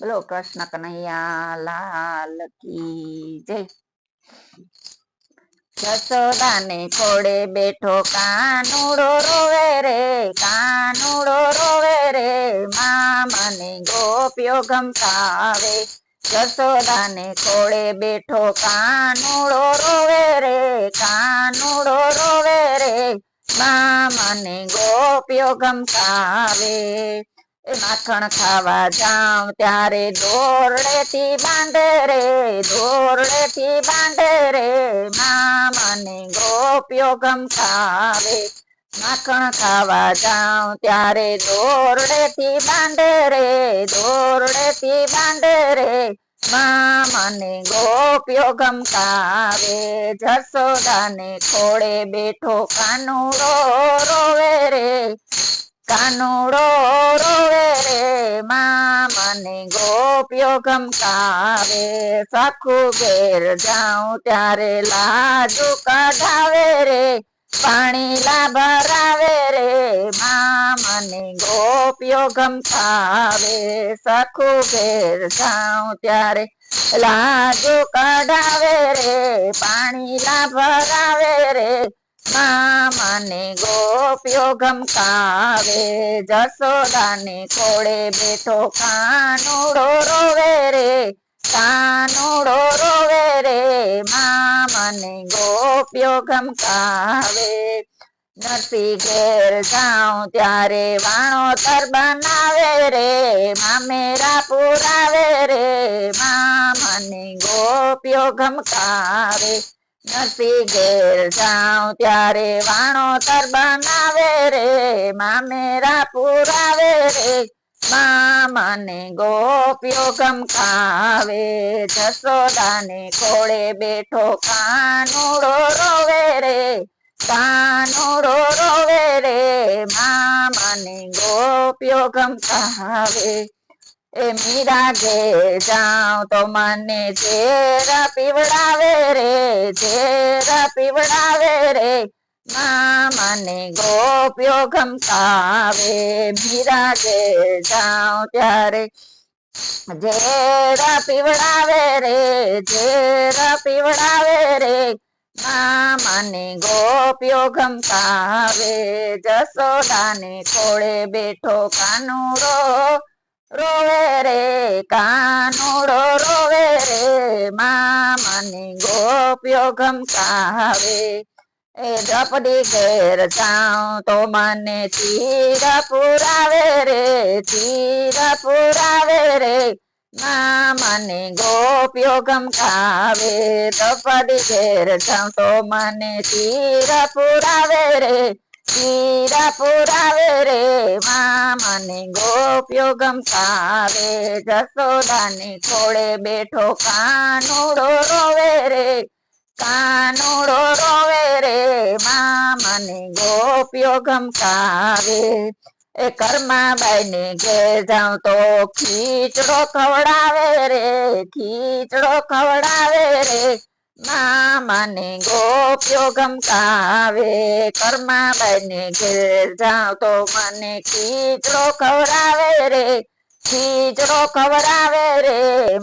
બોલો કૃષ્ણ કનૈયા લાલ કી જય જસોદાને ખોડે બેઠો કાનુડો રોવે રે કાનુડો રોવે રે મા મને ગોપ્યો ગમતાવે જસોદાને ખોડે બેઠો કાનુડો રોવે રે કાનુડો રોવે રે મા મને ગોપ્યો ગમતાવે માખણ ખાવા જાઉં ત્યારે દોરડે થી બાંધે રે દોરડે થી બાંધે રે. મા મને ગોપ્યો ગમખાવે માખણ ખાવા જાઉં ત્યારે દોરડે થી બાંધે રે દોરડે થી બાંધે રે. મા મને ગોપ્યો ગમકાવે જસોદાને ખોળે બેઠો કાનુડો રોવે રે. કાનુડો રોવે રે મા મને ગોપ્યો ગમકાવે. સખું ઘેર જાઉં ત્યારે લાજુ કઢાવે રે, પાણી લાભરાવે રે. મા મને ગોપ્યો ગમકાવે. સખું ઘેર જાઉં ત્યારે લાજુ કઢાવે રે, પાણી લાભરાવે રે. મને ગોપ્યો ગમકાવે જસોદાને કોળે બેઠો કાનુડો રોવે રે, કાનુડો રોવે રે મને ગોપ્યો ગમકાવે. નથી ઘેર જાઉં ત્યારે વાણો તર બનાવે રે, મામેરા પુરાવે રે મને ગોપ્યો ગમકાવે. નથી ઘેર જાઉં ત્યારે વાણો તર બનાવે રે, મામેરા પુરાવે રે. મામાને ગોપ્યો ગમકાવે જસોદાને ખોળે બેઠો કાનુડો રોવે રે. કાનુડો રોવે રે, મા મને ગોપ્યો ગમકાવે. એ મીરા જાઉં તો મને ઝેર પીવડાવે રે જેરા પીવડાવે રે. મને ગોપ્યો ગમતાવે મીરા જાઉં ત્યારે ઝેરા પીવડાવે રે ઝેરા પીવડાવે રે. મને ગોપ્યો ગમતાવે જસોદાને ખોળે બેઠો કાનુડો. રોવે રે કાનુડો, રોવે રે મા મને ગોપ્યો ગમકાવે એ દ્રપડી ઘેર જાઉં તો મને ચીર પુરાવે રે ચીર પુરાવે રે મા મને ગોપ્યો ગમકાવે દ્રપડી ઘેર જાઉં તો મને ચીર પુરાવે રે હીરા પુરાવે રે મા મને ગોપ્યો ગમકાવે જસોદાની ખોળે બેઠો કાનુડો રોવે રે, કાનુડો રોવે રે મા મને ગોપ્યો ગમકાવે એ કર્માબાઈ ને ઘેર જાઉં તો ખીચડો ખવડાવે રે, ખીચડો ખવડાવે રે. મા મને ગોપ્યો ગમકાવે કર્મા બને ઘેર જાઉં તો મને ખીચડો ખવડાવે રે, ખીચડો ખવડાવે રે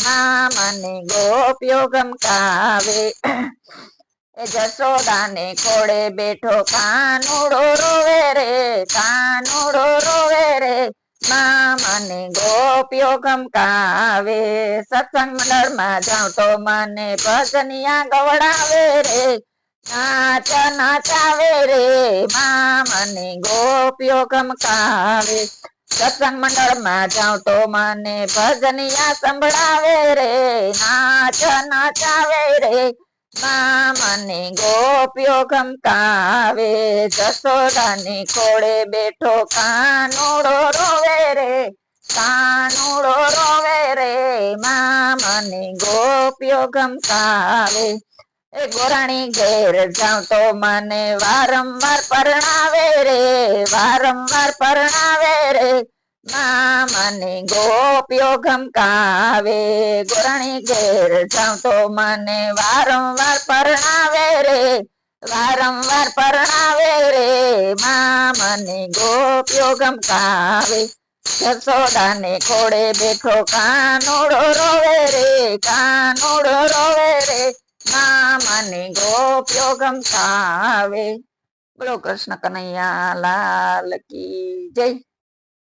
મા મને ગોપ્યો ગમકાવે એ જસોદાને ખોડે બેઠો કાનુડો રોવે રે, કાનુડો રે મા મને ગોપ્યો ગમકાવે સત્સંગ મંડળમાં જાઉં તો મને ભજનિયા ગવડાવે રે, નાચ, નાચાવે રે મા મને ગોપ્યો ગમકાવે સત્સંગ મંડળમાં જાઉં તો મને ભજનિયા સંભળાવે રે, નાચ, નાચાવે રે મા મને ગોપ્યો ગમકાવે જસોદાની ખોળે બેઠો કાનુડો રોવે રે, કાનુડો રોવે રે મા મને ગોપ્યો ગમકાવે એ ગોરાણી ઘેર જાઉં તો મને વારંવાર પરણાવે રે, વારંવાર પરણાવે રે. મને ગોપ્યો ગમકાવે ગોરણી ઘેર જાઉં તો મને વારંવાર પરણાવે રે, વારંવાર પરણાવે રે. મને ગોપ્યો ગમકાવે જસોદાને ખોડે બેઠો કાનોડો રોવે રે, કાનોડો રોવે રે. મામાની ગોપ્યો ગમકાવે બોલો કૃષ્ણ કનૈયા લાલ કી જય.